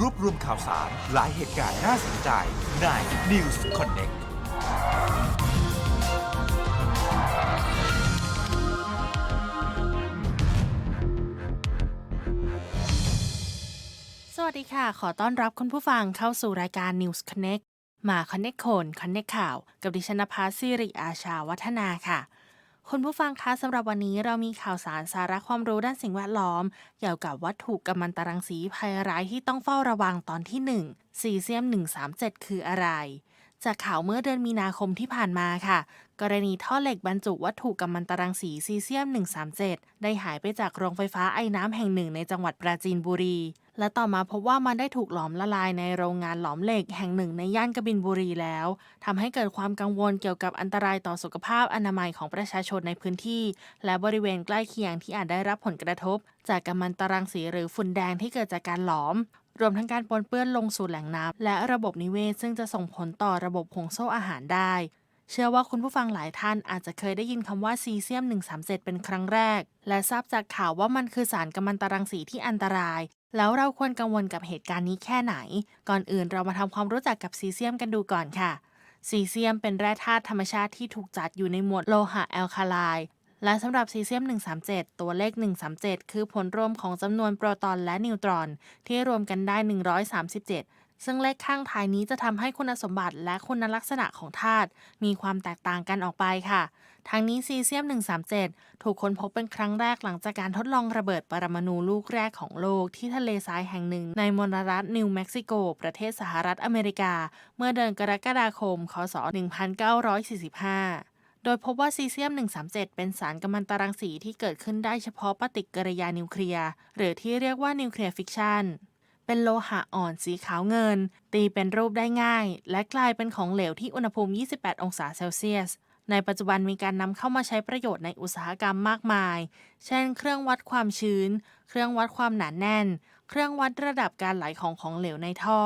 รวบรวมข่าวสาร หลายเหตุการณ์น่าสนใจใน News Connect สวัสดีค่ะ ขอต้อนรับคุณผู้ฟังเข้าสู่รายการ News Connect มา Connect คน Connect ข่าว กับดิฉันนภาสิริอาชาวัฒนาค่ะ คุณผู้ฟังคะสำหรับวันนี้เรามีข่าวสารสาระความรู้ด้านสิ่งแวดล้อม เกี่ยวกับวัตถุกัมมันตรังสีภัยร้ายที่ต้องเฝ้าระวังตอนที่ 1 ซีเซียม 137 คืออะไร จากข่าวเมื่อเดือนมีนาคมที่ผ่านมาค่ะ กรณีท่อเหล็กบรรจุวัตถุกัมมันตรังสีซีเซียม 137 ได้หายไปจากโรงไฟฟ้าไอ้น้ำแห่งหนึ่งในจังหวัดปราจีนบุรี และต่อมาพบว่ามันได้ถูกหลอมละลายในโรงงานหลอมเหล็กแห่งหนึ่งในย่านกบินบุรีแล้วทำให้เกิดความกังวลเกี่ยวกับอันตรายต่อสุขภาพอนามัยของประชาชนในพื้นที่ และบริเวณใกล้เคียงที่อาจได้รับผลกระทบ จากกัมมันตรังสีหรือฝุ่นแดงที่เกิดจากการหลอม รวมทั้งการปนเปื้อนลงสู่แหล่งน้ำและระบบนิเวศซึ่งจะส่งผลต่อระบบห่วงโซ่อาหารได้เชื่อว่าคุณผู้ฟังหลายท่านอาจจะเคยได้ยินคำว่าซีเซียม 137 เป็นครั้งแรก และทราบจากข่าวว่ามันคือสารกัมมันตรังสีที่อันตราย แล้วเราควรกังวลกับเหตุการณ์นี้แค่ไหน ก่อนอื่นเรามาทำความรู้จักกับซีเซียมกันดูก่อนค่ะ ซีเซียมเป็นแร่ธาตุธรรมชาติที่ถูกจัดอยู่ในหมวดโลหะแอลคาไลน์และสำหรับซีเซียม 137 ตัวเลข 137 คือผลรวมของจำนวนโปรตอนและนิวตรอน ที่รวมกันได้ 137 ซึ่งเลขข้างท้ายนี้จะทำให้คุณสมบัติและคุณลักษณะของธาตุมีความแตกต่างกันออกไปค่ะ ทั้งนี้ซีเซียม 137 ถูกค้นพบเป็นครั้งแรกหลังจากการทดลองระเบิดปรมาณูลูกแรกของโลกที่ทะเลทรายแห่งหนึ่งในมลรัฐนิวเม็กซิโก ประเทศสหรัฐอเมริกา เมื่อเดือนกรกฎาคม คศ 1945โดยพบว่าซีเซียม 137 เป็นสารกัมมันตรังสีที่เกิดขึ้นได้เฉพาะปฏิกิริยานิวเคลียร์ หรือที่เรียกว่านิวเคลียร์ฟิกชัน เป็นโลหะอ่อนสีขาวเงิน ตีเป็นรูปได้ง่าย และกลายเป็นของเหลวที่อุณหภูมิ 28 องศาเซลเซียส ในปัจจุบันมีการนำเข้ามาใช้ประโยชน์ในอุตสาหกรรมมากมาย เช่น เครื่องวัดความชื้น เครื่องวัดความหนาแน่น เครื่องวัดระดับการไหลของของเหลวในท่อ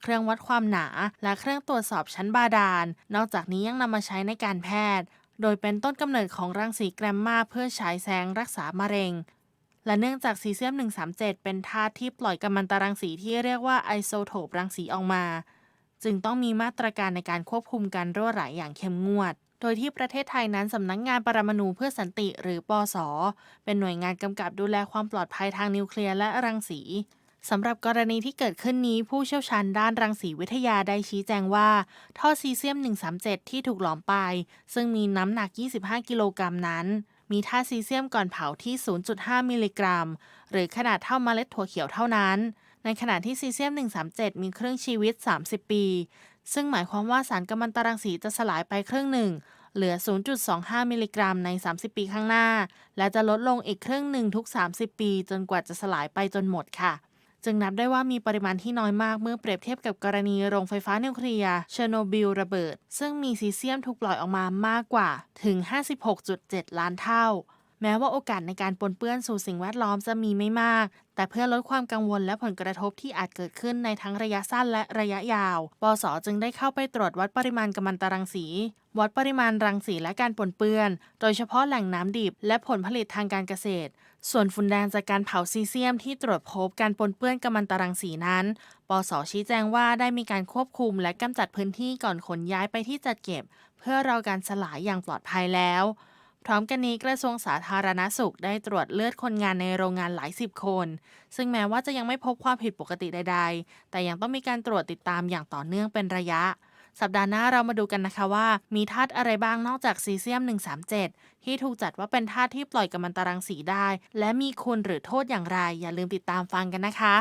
เครื่องวัดความหนา และเครื่องตรวจสอบชั้นบาดาล นอกจากนี้ยังนำมาใช้ในการแพทย์โดยเป็นต้นกำเนิดของรังสีแกรมมาเพื่อฉายแสงรักษามะเร็ง และเนื่องจากซีเซียม 137 เป็นธาตุที่ปล่อยกัมมันตรังสีที่เรียกว่าไอโซโทปรังสีออกมา จึงต้องมีมาตรการในการควบคุมการรั่วไหลอย่างเข้มงวด โดยที่ประเทศไทยนั้นสำนักงงานปรมาณูเพื่อสันติหรือปอสอเป็นหน่วยงานกำกับดูแลความปลอดภัยทางนิวเคลียร์และรังสีสำหรับกรณีที่เกิดขึ้นนี้ผู้เชี่ยวชาญด้านรังสีวิทยาได้ชี้แจงว่า ท่อซีเซียม 137 ที่ถูกหลอมไป ซึ่งมีน้ำหนัก 25 กิโลกรัมนั้น มีธาตุซีเซียมก่อนเผาที่ 0.5 มิลลิกรัม หรือขนาดเท่าเมล็ดถั่วเขียวเท่านั้น ในขณะที่ซีเซียม 137 มีครึ่งชีวิต 30 ปี ซึ่งหมายความว่าสารกัมมันตรังสีจะสลายไปครึ่งหนึ่ง เหลือ 0.25 มิลลิกรัมใน 30 ปีข้างหน้า และจะลดลงอีกครึ่งหนึ่งทุก 30 ปี จนกว่าจะสลายไปจนหมดค่ะ จึงนับได้ว่ามีปริมาณที่น้อยมากเมื่อเปรียบเทียบกับกรณีโรงไฟฟ้านิวเคลียร์เชอร์โนบิลระเบิด ซึ่งมีซีเซียมถูกปล่อยออกมามากกว่าถึง 56.7 ล้านเท่า แม้ว่าโอกาสในการปนเปื้อนสู่สิ่งแวดล้อมจะมีไม่มาก แต่เพื่อลดความกังวลและผลกระทบที่อาจเกิดขึ้นในทั้งระยะสั้นและระยะยาว ปสจึงได้เข้าไปตรวจวัดปริมาณกัมมันตรังสี วัดปริมาณรังสีและการปนเปื้อน โดยเฉพาะแหล่งน้ำดิบและผลผลิตทางการเกษตร ส่วนฝุ่นแดงจากการเผาซีเซียมที่ตรวจพบการปนเปื้อนกัมมันตรังสีนั้น ปสชี้แจงว่าได้มีการควบคุมและกำจัดพื้นที่ก่อนขนย้ายไปที่จัดเก็บ เพื่อรอการสลายอย่างปลอดภัยแล้ว พร้อมกันนี้กระทรวงสาธารณสุขได้ตรวจเลือดคนงานในโรงงานหลายสิบคน ซึ่งแม้ว่าจะยังไม่พบความผิดปกติใด ๆ แต่ยังต้องมีการตรวจติดตามอย่างต่อเนื่องเป็นระยะ สัปดาห์หน้าเรามาดูกันนะคะว่า มีธาตุอะไรบ้างนอกจากซีเซียม 137 ที่ถูกจัดว่าเป็นธาตุที่ปล่อยกัมมันตรังสีได้ และมีคุณหรือโทษอย่างไร อย่าลืมติดตามฟังกันนะคะ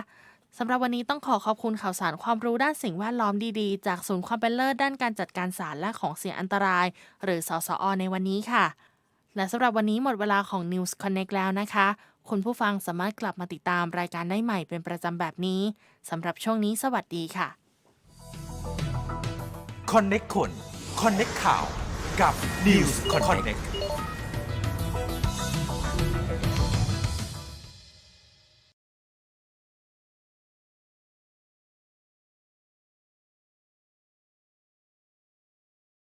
สำหรับวันนี้ต้องขอขอบคุณข่าวสารความรู้ด้านสิ่งแวดล้อมดีๆ จากศูนย์ความเป็นเลิศด้านการจัดการสารและของเสียอันตราย หรือสสอในวันนี้ค่ะ และสำหรับวันนี้หมดเวลาของ News Connect แล้วนะคะ คุณผู้ฟังสามารถกลับมาติดตามรายการได้ใหม่เป็นประจำแบบนี้สำหรับช่วงนี้สวัสดีค่ะ Connect คน Connect ข่าวกับ News Connect